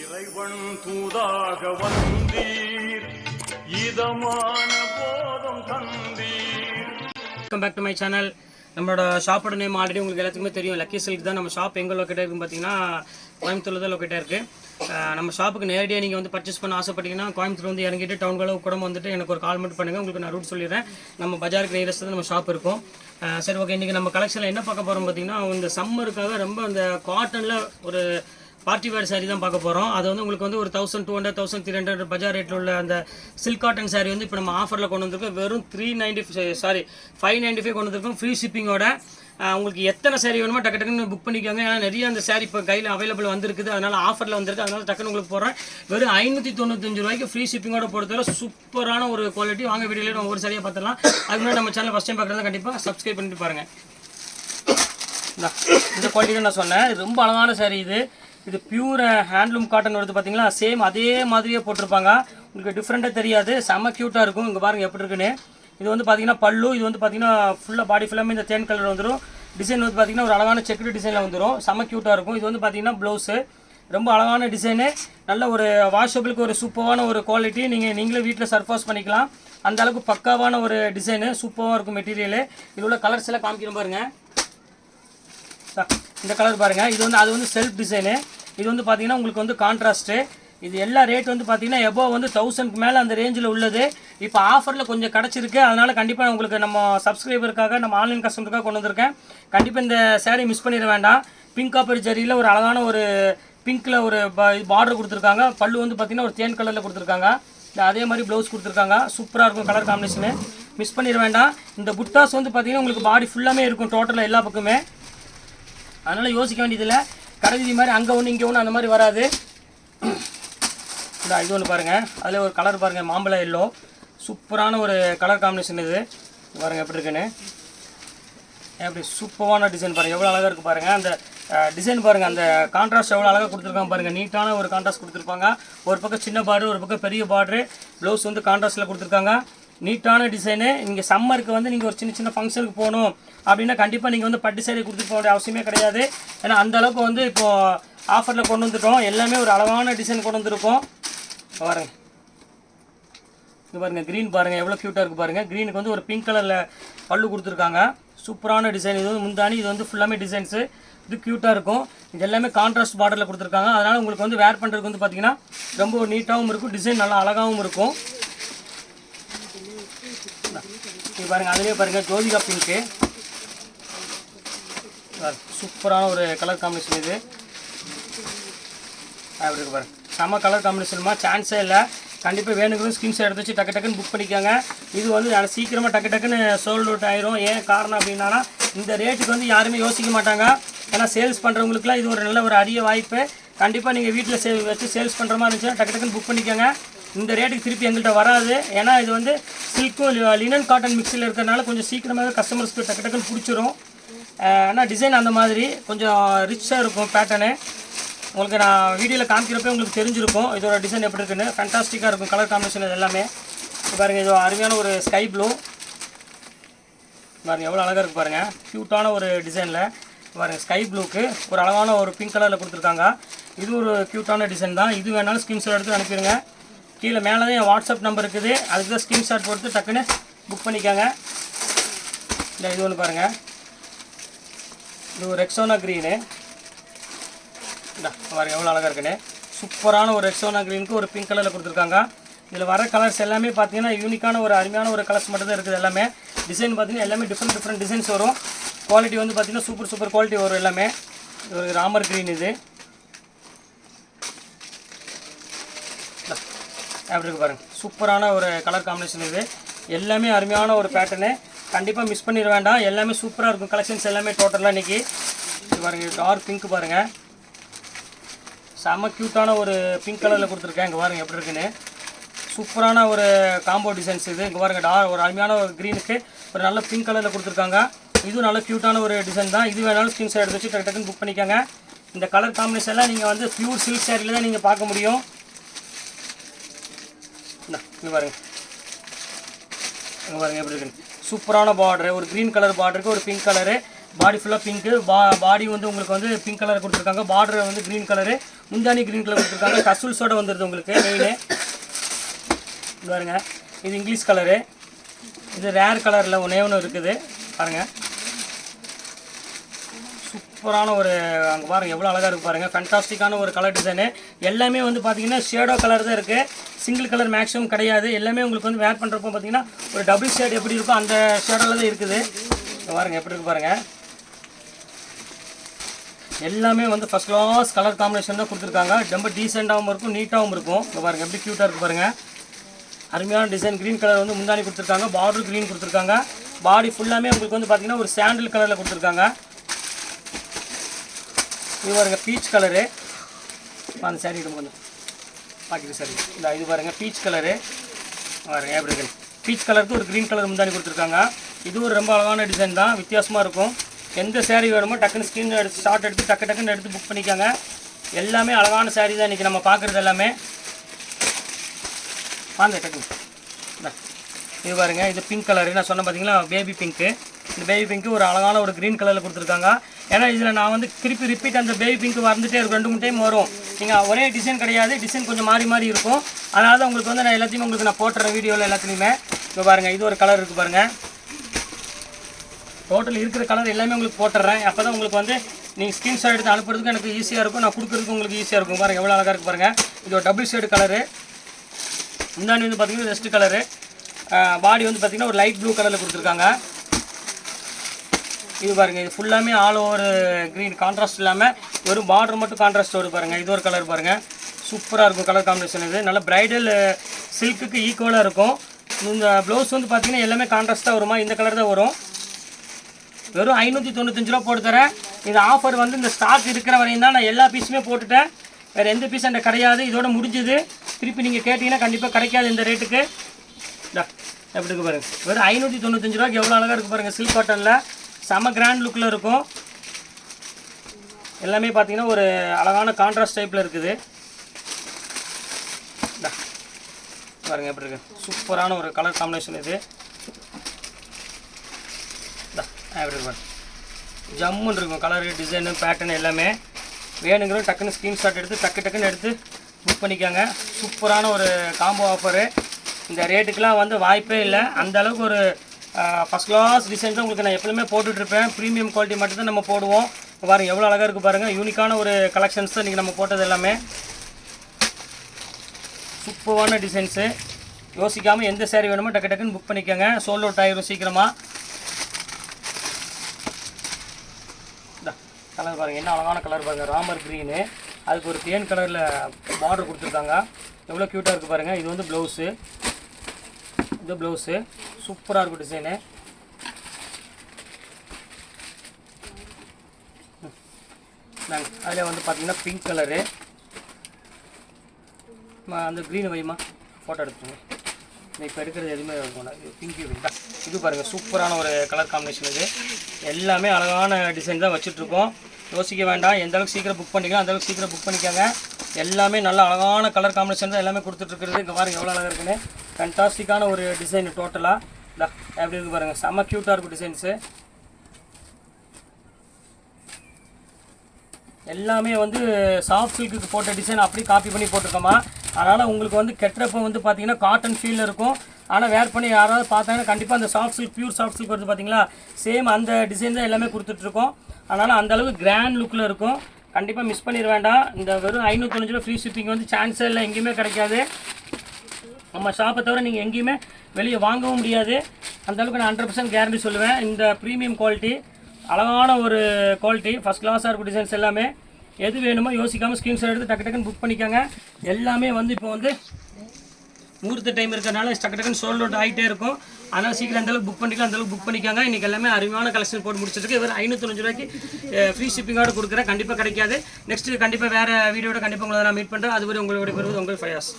இறைவன் தூதாக வந்தீர். இதமான போதம் தந்தீர். Welcome back to my channel நம்மளோட ஷாப்போட நேம் ஆல்ரெடி உங்களுக்கு எல்லாத்துக்குமே தெரியும். லக்கி சில்க் தான் நம்ம ஷாப் எங்கே லொக்கேட்டாக இருக்குன்னு பார்த்தீங்கன்னா கோயம்புத்தூரில் தான் லொக்கேட்டாக இருக்குது நம்ம ஷாப்புக்கு நேரடியாக நீங்கள் வந்து பர்ச்சேஸ் பண்ண ஆசைப்பட்டீங்கன்னா கோயம்புத்தூர் வந்து இறங்கிட்டு டவுன்குள்ள கூட வந்துட்டு எனக்கு ஒரு கால் மட்டும் பண்ணுங்கள் உங்களுக்கு நான் ரூட் சொல்லிடுறேன். நம்ம பஜாருக்கு நியரஸ்ட் தான் நம்ம ஷாப் இருக்கும். சரி ஓகே இன்றைக்கி நம்ம கலெக்ஷனில் என்ன பார்க்க போகிறோம் பார்த்தீங்கன்னா இந்த சம்மருக்காக ரொம்ப அந்த காட்டனில் ஒரு பார்ட்டி வேர் சாரீ தான் பார்க்க போகிறோம் அது வந்து உங்களுக்கு வந்து ஒரு thousand two hundred thousand three hundred பஜார் ரேட்டில் உள்ள அந்த சில்க் காட்டன் சாரீ வந்து இப்போ நம்ம ஆஃபரில் கொண்டு வந்திருக்கோம். வெறும் three ninety sorry five ninety five கொண்டு வந்திருக்கோம். ஃப்ரீ ஷிப்பிங்கோட உங்களுக்கு எத்தனை saree வேணுமோ டக்கு டக்குன்னு புக் பண்ணிக்கோங்க. ஏன்னா நிறைய அந்த சாரீ இப்போ கையில் அவைலபிள் வந்திருக்குது. அதனால் ஆஃபரில் வந்திருக்கு. அதனால் டக்குன்னு உங்களுக்கு போடுறேன். வெறும் ஐநூற்றி தொண்ணூத்தஞ்சு ரூபாய்க்கு ஃப்ரீ ஷிப்பிங்கோட பொறுத்தவரை சூப்பரான ஒரு குவாலிட்டி வாங்க வீடியோவில் நம்ம ஒரு சரியாக பார்த்துலாம் அதுக்கு முன்னாடி நம்ம சேனல் ஃபஸ்ட் டைம் பார்க்குறதா கண்டிப்பாக சப்ஸ்கிரைப் பண்ணிட்டு பாருங்கள் இந்த குவாலிட்டி தான் நான் சொன்னேன். ரொம்ப அழகான சாரி இது. இது பியூர் ஹேண்ட்லூம் காட்டன் வருது பார்த்தீங்களா சேம் அதே மாதிரியே போட்டிருப்பாங்க. உங்களுக்கு டிஃப்ரெண்ட்டாக தெரியாது. செம்ம க்யூட்டாக இருக்கும். இங்கே பாருங்கள் எப்படி இருக்குன்னு. இது வந்து பார்த்தீங்கன்னா பல்லு. இது வந்து பார்த்தீங்கன்னா ஃபுல்லாக பாடி ஃபுல்லாமே இந்த தேன் கலர் வந்துடும் டிசைன் வந்து பார்த்தீங்கன்னா ஒரு அழகான செக்குடு டிசைனில் வந்துடும் செம்ம க்யூட்டாக இருக்கும். இது வந்து பார்த்தீங்கன்னா ப்ளவுஸு ரொம்ப அழகான டிசைனு நல்ல ஒரு வாஷபிளுக்கு ஒரு சூப்பரான ஒரு குவாலிட்டி நீங்கள் நீங்களே வீட்டில் சர்ஃபாஸ் பண்ணிக்கலாம். அந்த அளவுக்கு பக்காவான ஒரு டிசைனு சூப்பராக இருக்கும் மெட்டீரியலு இதில் உள்ள கலர்ஸ் எல்லாம் காமிக்கணும் பாருங்கள் இந்த கலர் பாருங்கள் இது வந்து அது வந்து செல்ஃப் டிசைனு இது வந்து பார்த்தீங்கன்னா உங்களுக்கு வந்து கான்ட்ராஸ்ட்டு இது எல்லா ரேட் வந்து பார்த்தீங்கன்னா எபோ வந்து தௌசண்ட்க்கு மேலே அந்த ரேஞ்சில் உள்ளது. இப்போ ஆஃபரில் கொஞ்சம் கிடச்சிருக்கு. அதனால் கண்டிப்பாக உங்களுக்கு நம்ம சப்ஸ்கிரைபருக்காக நம்ம ஆன்லைன் கஸ்டமருக்காக கொண்டு வந்திருக்கேன். கண்டிப்பாக இந்த சேரீ மிஸ் பண்ணிட வேண்டாம். பிங்க் காப்பர் ஜரியில் ஒரு அழகான ஒரு பிங்க்கில் ஒரு பார்டர் கொடுத்துருக்காங்க. பல்லு வந்து பார்த்திங்கன்னா ஒரு தேன் கலரில் கொடுத்துருக்காங்க. இந்த அதே மாதிரி ப்ளவுஸ் கொடுத்துருக்காங்க. சூப்பராக இருக்கும் கலர் காம்பினேஷனு மிஸ் பண்ணிட வேண்டாம். இந்த புட்டாஸ் வந்து பார்த்தீங்கன்னா உங்களுக்கு பாடி ஃபுல்லாமே இருக்கும் டோட்டலாக எல்லா பக்கமே. அதனால் யோசிக்க வேண்டியதில்லை. கடைவீதி மாதிரி அங்கே ஒன்று இங்கே ஒன்று அந்த மாதிரி வராது. இந்த இது ஒன்று பாருங்கள் அதில் ஒரு கலர் பாருங்கள் மாம்பழ எல்லோ சூப்பரான ஒரு கலர் காம்பினேஷன் இது. பாருங்கள் எப்படி இருக்குன்னு. எப்படி சூப்பரான டிசைன் பாருங்கள் எவ்வளோ அழகாக இருக்குது பாருங்கள் அந்த டிசைன் பாருங்கள் அந்த கான்ட்ராஸ்ட் எவ்வளோ அழகாக கொடுத்துருக்காங்க பாருங்கள் நீட்டான ஒரு கான்ட்ராஸ்ட் கொடுத்துருப்பாங்க. ஒரு பக்கம் சின்ன பார்டர் ஒரு பக்கம் பெரிய பார்டரு ப்ளவுஸ் வந்து கான்ட்ராஸ்ட்டில் கொடுத்துருக்காங்க. நீட்டான டிசைனு நீங்கள் சம்மருக்கு வந்து நீங்கள் ஒரு சின்ன சின்ன ஃபங்க்ஷனுக்கு போகணும் அப்படின்னா கண்டிப்பாக நீங்கள் வந்து பட்டு சேரீ கொடுத்துட்டு போக வேண்டிய அவசியமே கிடையாது. ஏன்னா அந்த அளவுக்கு வந்து இப்போது ஆஃபரில் கொண்டு வந்துட்டோம். எல்லாமே ஒரு அளவான டிசைன் கொண்டு வந்திருக்கோம். பாருங்க. இது பாருங்கள் க்ரீன் பாருங்கள் எவ்வளோ க்யூட்டாக இருக்குது பாருங்கள் க்ரீனுக்கு வந்து ஒரு பிங்க் கலரில் பல்லு கொடுத்துருக்காங்க. சூப்பரான டிசைன் இது வந்து முந்தானி இது வந்து ஃபுல்லாமே டிசைன்ஸு இது க்யூட்டாக இருக்கும். இது எல்லாமே கான்ட்ராஸ்ட் பார்டரில் கொடுத்துருக்காங்க. அதனால் உங்களுக்கு வந்து வேர் பண்ணுறதுக்கு வந்து பார்த்தீங்கன்னா ரொம்ப நீட்டாகவும் இருக்கும். டிசைன் நல்லா அழகாகவும் இருக்கும். இது பாருங்க அதுலேயே பாருங்க ஜோதிகா பிங்க்கு சூப்பரான ஒரு கலர் காம்பினேஷன் இது. அப்படி இருக்கு பாருங்க செம்ம கலர் காம்பினேஷன்மா சான்ஸே இல்லை. கண்டிப்பாக வேணுங்கிறது ஸ்கிரீன்ஷாட் எடுத்து வச்சு டக்கு டக்குன்னு புக் பண்ணிக்கோங்க. இது வந்து நான் சீக்கிரமாக டக்கு டக்குன்னு சோல்ட் அவுட் ஆயிரும். ஏன் காரணம் அப்படின்னா இந்த ரேட்டுக்கு வந்து யாருமே யோசிக்க மாட்டாங்க. ஏன்னா சேல்ஸ் பண்ணுறவங்களுக்குலாம் இது ஒரு நல்ல ஒரு அரிய வாய்ப்பு. கண்டிப்பாக நீங்கள் வீட்டில் சே வச்சு சேல்ஸ் பண்ணுற மாதிரி இருந்துச்சுன்னா டக்கு டக்குன்னு புக் பண்ணிக்கோங்க. இந்த ரேட்டுக்கு திருப்பி எங்கள்கிட்ட வராது. ஏன்னா இது வந்து சில்க்கும் லினன் காட்டன் மிக்ஸில் இருக்கிறனால கொஞ்சம் சீக்கிரமாகவே கஸ்டமர்ஸ்க்கு டக்கு டக்குன்னு பிடிச்சிரும். ஆனால் டிசைன் அந்த மாதிரி. கொஞ்சம் ரிச்சாக இருக்கும் பேட்டர்னு உங்களுக்கு நான் வீடியோவில் காமிக்கிறப்ப உங்களுக்கு தெரிஞ்சிருக்கும். இதோட டிசைன் எப்படி இருக்குன்னு. ஃபேன்டாஸ்டிக்காக இருக்கும் கலர் காம்பினேஷன் இது எல்லாமே. பாருங்கள் இது அருமையான ஒரு ஸ்கை ப்ளூ பாருங்கள் எவ்வளோ அழகாக இருக்குது பாருங்கள் க்யூட்டான ஒரு டிசைனில் பாருங்கள் ஸ்கை ப்ளூக்கு ஒரு அழகான ஒரு பிங்க் கலரில் கொடுத்துருக்காங்க. இது ஒரு க்யூட்டான டிசைன் தான். இது வேணாலும் ஸ்கிரீன்ஷாட் எடுத்து அனுப்பிடுங்க. கீழே மேலே தான் என் வாட்ஸ்அப் நம்பர் இருக்குது. அதுக்கு தான் ஸ்கிரீன்ஷாட் போட்டு டக்குன்னு புக் பண்ணிக்கோங்க. இல்லை இது ஒன்று பாருங்கள் இது ஒரு ரெக்ஸோனா க்ரீனு இந்த பாருங்க எவ்வளோ அழகாக இருக்குன்னு. சூப்பரான ஒரு ரெக்ஸோனா க்ரீனுக்கு ஒரு பிங்க் கலரில் கொடுத்துருக்காங்க. இதில் வர கலர்ஸ் எல்லாமே பார்த்தீங்கன்னா யூனிக்கான ஒரு அருமையான ஒரு கலர்ஸ் மட்டும் தான் இருக்குது எல்லாமே. டிசைன் பார்த்தீங்கன்னா எல்லாமே டிஃப்ரெண்ட் டிஃப்ரெண்ட் டிசைன்ஸ் வரும். குவாலிட்டி வந்து பார்த்தீங்கன்னா சூப்பர் சூப்பர் குவாலிட்டி வரும் எல்லாமே. இது ஒரு ராமர் க்ரீன் இது. அப்படி இருக்கு பாருங்க. சூப்பரான ஒரு கலர் காம்பினேஷன் இது. எல்லாமே அருமையான ஒரு பேட்டர்னு கண்டிப்பாக மிஸ் பண்ணிட வேண்டாம். எல்லாமே சூப்பராக இருக்கும். கலெக்ஷன்ஸ் எல்லாமே டோட்டலாக இன்றைக்கி பாருங்கள் பாருங்க டார்க் பிங்க் பாருங்கள் செம்ம க்யூட்டான ஒரு பிங்க் கலரில் கொடுத்துருக்கேன். இங்கே பாருங்கள் எப்படி இருக்குன்னு. சூப்பரான ஒரு காம்போ டிசைன்ஸ் இது. இங்கே பாருங்கள் டா ஒரு அருமையான ஒரு க்ரீனுக்கு ஒரு நல்ல பிங்க் கலரில் கொடுத்துருக்காங்க. இதுவும் நல்ல க்யூட்டான ஒரு டிசைன் தான். இது வேணாலும் ஸ்க்ரீன்ஷாட் எடுத்து வச்சு டக்கு டக்குன்னு புக் பண்ணிக்கோங்க. இந்த கலர் காம்பினேஷன்லாம் நீங்கள் வந்து ப்யூர் சில்க் சேரீல தான் நீங்கள் பார்க்க முடியும். இங்க பாருங்க. இங்கே பாருங்க எப்படி இருக்குன்னு. சூப்பரான பார்டரு ஒரு க்ரீன் கலர் பார்டருக்கு ஒரு பிங்க் கலரு பாடி ஃபுல்லாக பிங்க்கு பா பாடி வந்து உங்களுக்கு வந்து பிங்க் கலர் கொடுத்துருக்காங்க. பார்டர் வந்து க்ரீன் கலரு முந்தானி க்ரீன் கலர் கொடுத்துருக்காங்க. டசுல்ஸோட வந்துடுது உங்களுக்கு மெயின் பாருங்க. இது இங்கிலீஷ் கலரு இது ரேர் கலரில் ஒன்றே ஒன்று இருக்குது. பாருங்கள் சூப்பரான ஒரு அங்கே பாருங்கள் எவ்வளோ அழகாக இருக்குது பாருங்கள் ஃபென்டாஸ்டிக்கான ஒரு கலர் டிசைனு எல்லாமே வந்து பார்த்தீங்கன்னா ஷேடோ கலர் தான் இருக்குது சிங்கிள் கலர் மேக்ஸிமம் கிடையாது. எல்லாமே உங்களுக்கு வந்து வேர் பண்ணுறப்போ பார்த்தீங்கன்னா ஒரு டபுள் ஷேட் எப்படி இருக்கும் அந்த ஷேடில் தான் இருக்குது. பாருங்கள் எப்படி இருக்கு பாருங்கள் எல்லாமே வந்து ஃபஸ்ட் கிளாஸ் கலர் காம்பினேஷன் தான் கொடுத்துருக்காங்க. ரொம்ப டீசெண்டாகவும் இருக்கும் நீட்டாகவும் இருக்கும். இப்போ பாருங்கள் எப்படி க்யூட்டாக இருக்குது பாருங்கள் அருமையான டிசைன் க்ரீன் கலர் வந்து முந்தானி கொடுத்துருக்காங்க. பார்டர் க்ரீன் கொடுத்துருக்காங்க. பாடி ஃபுல்லாமே உங்களுக்கு வந்து பார்த்தீங்கன்னா ஒரு சாண்டில் கலரில் கொடுத்துருக்காங்க. இது பாருங்கள் பீச் கலரு அந்த சாரி கொஞ்சம் பாக்கெட் சாரி. இந்த இது பாருங்க பீச் கலரு பாருங்கள் எப்படி பீச் கலருக்கு ஒரு க்ரீன் கலர் முந்தானி கொடுத்துருக்காங்க. இது ஒரு ரொம்ப அழகான டிசைன் தான். வித்தியாசமாக இருக்கும். எந்த சேரீ வேணுமோ டக்குன்னு ஸ்க்ரீன் எடுத்து ஷார்ட் எடுத்து டக்கு டக்குன்னு எடுத்து புக் பண்ணிக்கோங்க. எல்லாமே அழகான சேரீ தான் இன்றைக்கி நம்ம பார்க்குறது எல்லாமே. வாங்க டக்குன்னு இது பாருங்க இது பிங்க் கலரு நான் சொன்னேன் பார்த்தீங்களா பேபி பிங்க்கு இந்த பேபி பிங்க்கு ஒரு அழகான ஒரு க்ரீன் கலரில் கொடுத்துருக்காங்க. ஏன்னா இதில் நான் வந்து திருப்பி ரிப்பீட் அந்த பேபி பிங்க் வந்துட்டே இருக்கும். ரெண்டு மூணு டைம் வரும். நீங்கள் ஒரே டிசைன் கிடையாது. டிசைன் கொஞ்சம் மாறி மாறி இருக்கும். அதனால தான் உங்களுக்கு வந்து நான் எல்லாத்தையுமே உங்களுக்கு நான் போட்டுறேன் வீடியோவில் எல்லாத்துலேயுமே. இப்போ பாருங்கள் இது ஒரு கலர் இருக்குது பாருங்கள் டோட்டல் இருக்கிற கலர் எல்லாமே உங்களுக்கு போட்டுறேன். அப்போ தான் உங்களுக்கு வந்து நீங்கள் ஸ்க்ரீன்ஷாட் எடுத்து அனுப்புறதுக்கு எனக்கு ஈஸியாக இருக்கும். நான் கொடுக்குறதுக்கு உங்களுக்கு ஈஸியாக இருக்கும். பாருங்கள் எவ்வளோ அழகாக இருக்குது பாருங்கள் இது ஒரு டபுள் ஷேடு கலரு முந்தானி வந்து பார்த்தீங்கன்னா ரெஸ்ட் கலரு பாடி வந்து பார்த்தீங்கன்னா ஒரு லைட் ப்ளூ கலரில் கொடுத்துருக்காங்க. இது பாருங்கள் இது ஃபுல்லாமே ஆல் ஓவர் க்ரீன் கான்ட்ராஸ்ட் இல்லாமல் வெறும் பார்டர் மட்டும் கான்ட்ராஸ்ட் வருது பாருங்கள் இது ஒரு கலர் பாருங்கள் சூப்பராக இருக்கும் கலர் காம்பினேஷன் இது. நல்ல பிரைடல் சில்க்குக்கு ஈக்குவலாக இருக்கும். இந்த ப்ளவுஸ் வந்து பார்த்தீங்கன்னா எல்லாமே கான்ட்ராஸ்ட்டாக வருமா? இந்த கலர் தான் வரும். வெறும் ஐநூற்றி தொண்ணூத்தஞ்சு ரூபா போட்டு தரேன். இந்த ஆஃபர் வந்து இந்த ஸ்டாக் இருக்கிற வரையும் தான் நான் எல்லா பீஸுமே போட்டுட்டேன். வேறு எந்த பீஸ் என்கிட்ட கிடையாது. இதோட முடிஞ்சுது. திருப்பி நீங்கள் கேட்டிங்கன்னா கண்டிப்பாக கிடைக்காது இந்த ரேட்டுக்கு எப்படி இருக்கு பாருங்கள் வெறும் ஐநூற்றி தொண்ணூத்தஞ்சு ரூபாய்க்கு எவ்வளோ அழகாக இருக்குது பாருங்கள் சில்க் காட்டனில் செம கிராண்ட் லுக்கில் இருக்கும். எல்லாமே பார்த்தீங்கன்னா ஒரு அழகான கான்ட்ராஸ்ட் டைப்பில் இருக்குது. பாருங்க எப்படி இருக்கு. சூப்பரான ஒரு கலர் காம்பினேஷன் இது. எப்படி இருக்கு ஜம்முன்னு இருக்கும் கலரு டிசைனு பேட்டர்ன் எல்லாமே. வேணுங்கிற டக்குன்னு ஸ்க்ரீன்ஷாட் எடுத்து டக்கு டக்குன்னு எடுத்து புக் பண்ணிக்கோங்க. சூப்பரான ஒரு காம்போ ஆஃபரு இந்த ரேட்டுக்கெலாம் வந்து வாய்ப்பே இல்லை. அந்த அளவுக்கு ஒரு ஃபஸ்ட் கிளாஸ் டிசைன் தான் உங்களுக்கு நான் எப்பவுமே போட்டுட்ருப்பேன். ப்ரீமியம் குவாலிட்டி மட்டும் தான் நம்ம போடுவோம். பாருங்கள் எவ்வளோ அழகாக இருக்குது பாருங்கள் யூனிக்கான ஒரு கலெக்ஷன்ஸ் தான் இன்றைக்கி நம்ம போட்டது எல்லாமே. சூப்பரான டிசைன்ஸு யோசிக்காமல் எந்த சேரீ வேணுமோ டக்கு டக்குன்னு புக் பண்ணிக்கோங்க. சோல் அவுட் சீக்கிரமாக கலர் பாருங்கள் என்ன அழகான கலர் பாருங்கள் ராமர் க்ரீனு அதுக்கு ஒரு தேன் கலரில் பார்டர் கொடுத்துருக்காங்க. எவ்வளோ க்யூட்டாக இருக்குது பாருங்கள் இது வந்து ப்ளவுஸு இது ப்ளவுஸு சூப்பராக இருக்கும் டிசைனு அதில் வந்து பார்த்தீங்கன்னா பிங்க் கலரு அந்த க்ரீன் வைமா ஃபோட்டோ எடுத்துங்க இப்போ எடுக்கிறது எதுவுமே இருக்கும் பிங்க் தான். இது பாருங்கள் சூப்பரான ஒரு கலர் காம்பினேஷன் இது. எல்லாமே அழகான டிசைன் தான் வச்சுட்ருக்கோம் யோசிக்க வேண்டாம். எந்த அளவுக்கு சீக்கிரம் புக் பண்ணிக்கலாம் அந்தளவுக்கு சீக்கிரம் புக் பண்ணிக்கோங்க. எல்லாமே நல்ல அழகான கலர் காம்பினேஷன் தான் எல்லாமே கொடுத்துட்ருக்குறது. இங்கே பாருங்கள் எவ்வளோ அழகாக இருக்குன்னு. ஃபேன்டாஸ்டிக்கான ஒரு டிசைன் டோட்டலாக இந்த எப்படி இருக்கு பாருங்கள் செம்ம க்யூட்டாக இருக்கும் டிசைன்ஸு எல்லாமே வந்து சாஃப்ட் சில்க்கு போட்ட டிசைன் அப்படி காப்பி பண்ணி போட்டிருக்கோமா. அதனால் உங்களுக்கு வந்து கெட்டுறப்ப வந்து பார்த்தீங்கன்னா காட்டன் ஃபீல் இருக்கும். ஆனால் வேர் பண்ணி யாராவது பார்த்தாங்கன்னா கண்டிப்பாக அந்த soft silk pure soft silk வருது பார்த்தீங்களா சேம் அந்த டிசைன் தான் எல்லாமே கொடுத்துட்ருக்கோம். அதனால் அந்த அளவுக்கு கிராண்ட் லுக்கில் இருக்கும். கண்டிப்பாக மிஸ் பண்ணிட வேண்டாம் இந்த வெறும் ஐநூற்றஞ்சு ரூபா ஃப்ரீ ஷிப்பிங் வந்து சான்ஸே இல்லை எங்கேயுமே கிடைக்காது. நம்ம ஷாப்பை தவிர நீங்கள் எங்கேயுமே வெளியே வாங்கவும் முடியாது. அந்தளவுக்கு நான் ஹண்ட்ரட் பர்சன்ட் கேரண்டி சொல்லுவேன். இந்த ப்ரீமியம் குவாலிட்டி அழகான ஒரு குவாலிட்டி ஃபஸ்ட் கிளாஸாக இருக்கும் டிசைன்ஸ் எல்லாமே. எது வேணுமோ யோசிக்காமல் ஸ்க்ரீன்ஷாட் எடுத்து டக்கு டக்குன்னு புக் பண்ணிக்கோங்க. எல்லாமே வந்து இப்போ வந்து முகூர்த்த டைம் இருக்கிறனால டக்கு டக்குன்னு சோல்ட் அவுட் ஆகிட்டே இருக்கும். அதனால் சீக்கிரம் அந்த அளவுக்கு புக் பண்ணிக்கலாம் அந்த அளவுக்கு புக் பண்ணிக்காங்க. இன்றைக்கி எல்லாமே அருமையான கலெக்ஷன் போட்டு முடிச்சிருக்கு இவர் ஐநூற்றஞ்சு ரூபாய்க்கு ஃப்ரீ ஷிப்பிங்கோட கொடுக்குறேன். கண்டிப்பாக கிடைக்காது. நெக்ஸ்ட்டு கண்டிப்பாக வேறு வீடியோட கண்டிப்பாக உங்களை நான் மீட் பண்ணுறேன் அதுவரை உங்களுடைய பெறுவது உங்கள் ஃபயாஸ்